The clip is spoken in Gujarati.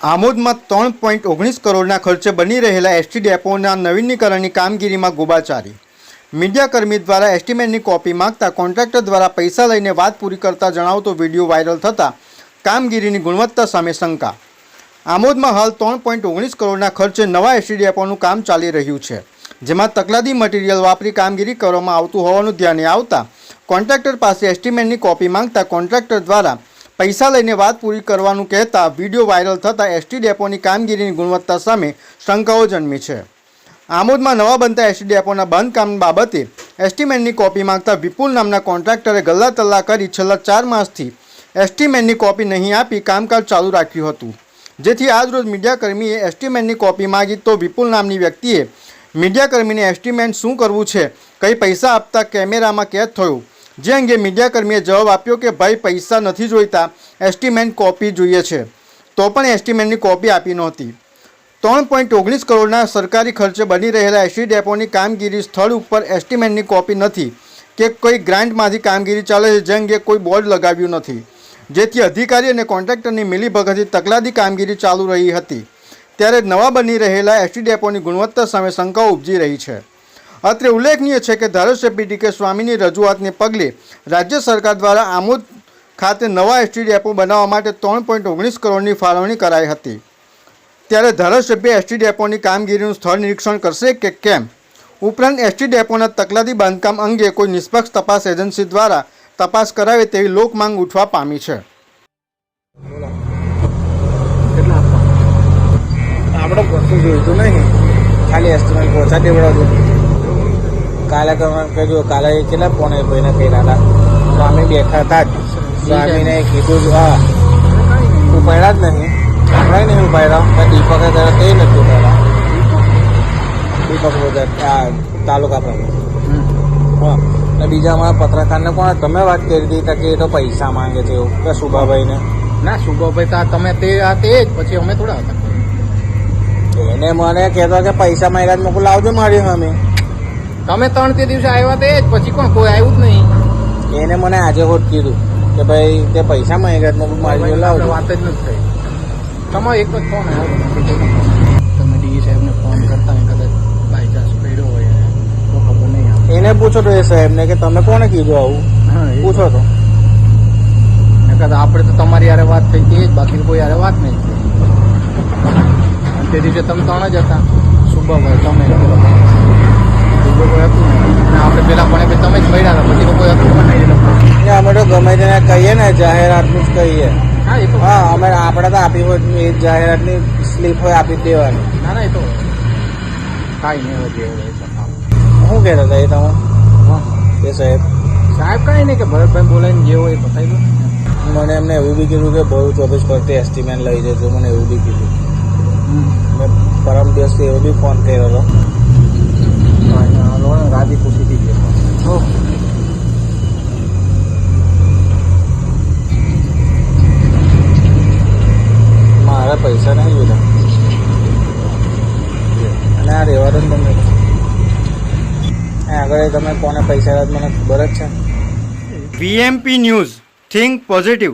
આમોદમાં ત્રણ પોઈન્ટ ઓગણીસ કરોડના ખર્ચે બની રહેલા એસટી ડેપોના નવીનીકરણની કામગીરીમાં ગોબાચારી. મીડિયાકર્મી દ્વારા એસ્ટિમેટની કોપી માંગતા કોન્ટ્રાક્ટર દ્વારા પૈસા લઈને વાત પૂરી કરતા જણાવતો વીડિયો વાયરલ થતાં કામગીરીની ગુણવત્તા સામે શંકા. આમોદમાં હાલ ત્રણ પોઈન્ટ ઓગણીસ કરોડના ખર્ચે નવા એસટી ડેપોનું કામ ચાલી રહ્યું છે, જેમાં તકલાદી મટીરિયલ વાપરી કામગીરી કરવામાં આવતું હોવાનું ધ્યાને આવતા કોન્ટ્રાક્ટર પાસે એસ્ટિમેટની કોપી માંગતા કોન્ટ્રાક્ટર દ્વારા પૈસા લઈને વાત પૂરી કરવાનું કહેતા વીડિયો વાયરલ થતાં એસટી ડેપોની કામગીરીની ગુણવત્તા સામે શંકાઓ જન્મી છે. આમોદમાં નવા બનતા એસટી ડેપોના બાંધકામ બાબતે એસટીમેનની કોપી માંગતા વિપુલ નામના કોન્ટ્રાક્ટરે ગલ્લા તલ્લા કરી છેલ્લા ચાર માસથી એસ્ટિમેટની કોપી નહીં આપી કામકાજ ચાલુ રાખ્યું હતું. જેથી આજરોજ મીડિયાકર્મીએ એસ્ટિમેટની કોપી માંગી તો વિપુલ નામની વ્યક્તિએ મીડિયાકર્મીને એસ્ટિમેટ શું કરવું છે, કઈ પૈસા આપતા કેમેરામાં કેદ થયું જે અંગે મીડિયાકર્મીએ જવાબ આપ્યો કે ભાઈ પૈસા નથી જોઈતા, એસ્ટિમેન્ટ કોપી જોઈએ છે. તો પણ એસ્ટિમેન્ટની કોપી આપી નહોતી. ત્રણ પોઈન્ટ ઓગણીસ કરોડના સરકારી ખર્ચે બની રહેલા એસટી ડેપોની કામગીરી સ્થળ ઉપર એસ્ટિમેન્ટની કોપી નથી કે કોઈ ગ્રાન્ટમાંથી કામગીરી ચાલે છે, જે અંગે કોઈ બોર્ડ લગાવ્યું નથી. જેથી અધિકારી અને કોન્ટ્રાક્ટરની મિલીભગતથી તકલાદી કામગીરી ચાલુ રહી હતી. ત્યારે નવા બની રહેલા એસટી ડેપોની ગુણવત્તા સામે શંકાઓ ઉપજી રહી છે. અત્રે ઉલ્લેખનીય છે કે ધારાસભ્ય ડી કે સ્વામીની રજૂઆતને પગલે રાજ્ય સરકાર દ્વારા આમોદ ખાતે નવા એસટીડી ડેપો બનાવવા માટે ત્રણ પોઈન્ટ ઓગણીસ કરોડની ફાળવણી કરાઈ હતી. ત્યારે ધારાસભ્ય એસટી ડેપોની કામગીરીનું સ્થળ નિરીક્ષણ કરશે કે કેમ? ઉપરાંત એસટી ડેપોના તકલાદી બાંધકામ અંગે કોઈ નિષ્પક્ષ તપાસ એજન્સી દ્વારા તપાસ કરાવે તેવી લોકમાંગ ઉઠવા પામી છે. આપણે કશું જોઈતું નહીં? ખાલી એસ્ટિમેટ પહોંચાડી દેવડાવજો કાલે કહેજો કાલે કેટલા પોણે ભાઈને કર્યા હતા? સ્વામી બેઠા હતા જ. સ્વામીને કીધું જ હા ઉપાડ્યા જ નહીં. આપણે નહીં ઉપાડ્યા પણ દીપકે કર્યા તે નથી ઉપાડ્યા દીપક આ તાલુકા પ્રમુખ. હા. બીજા અમારા પત્રકારને કોણ તમે વાત કરી હતી કે એ તો પૈસા માંગે છે એવું કે સુભાભાઈને? ના સુભાભાઈ તો તમે તે આ તે જ પછી અમે થોડા હતા. એને મને કહેતો કે પૈસા માંગ્યા જ મોકલું લાવજો મારી સામે. તમે ત્રણ તે દિવસે આવ્યા તે જ પછી કોણ? કોઈ આવ્યું જ નહીં. એને મને આજે હોટ કીધું કે ભાઈ તે પૈસા માંગ્યા મોકલું મારી લાવજો વાત જ નથી થઈ. તમારો એક જ ફોન આવ્યો તમે ડીજી સાહેબને ફોન કરતા ને કદાચ બાય ચાન્સ પડ્યો હોય તો ખબર નહીં એને પૂછો તો એ સાહેબને કે તમે કોને કીધું આવું? હા એ પૂછો તો. કદાચ આપણે તો તમારી યારે વાત થઈ હતી જ બાકી કોઈ યારે વાત નહીં. અને તે દિવસે તમે ત્રણ જ હતા. શુભમ તમે કોઈ હતું આપણે પણ તમે જ મળ્યા હતા પછી કોઈ હતું પણ નહીં. એ લોકો. ને અમે તો ગમે તેને કહીએ ને જાહેરાતનું જ કહીએ. હા અમે આપણે તો આપી હોય એ જાહેરાતની સ્લીપ હોય આપી દેવાની. ના ના એ તો કાંઈ નહીં હોય શું કહેતા હતા એ તમે? હા. એ સાહેબ? સાહેબ કાંઈ નહીં કે ભરતભાઈ બોલાવીને જે હોય એ બતાવી દો. મને એમને એવું બી કીધું કે બહુ ચોવીસ પરથી એસ્ટિમેટ લઈ જજો મને એવું બી કીધું. મેં પરમ દિવસથી એવો બી ફોન કર્યો હતો. પૈસા નહીં જોતા. અને આ રહેવા દો ને આગળ તમે કોને પૈસા મને ખબર જ છે. VMP news, think positive.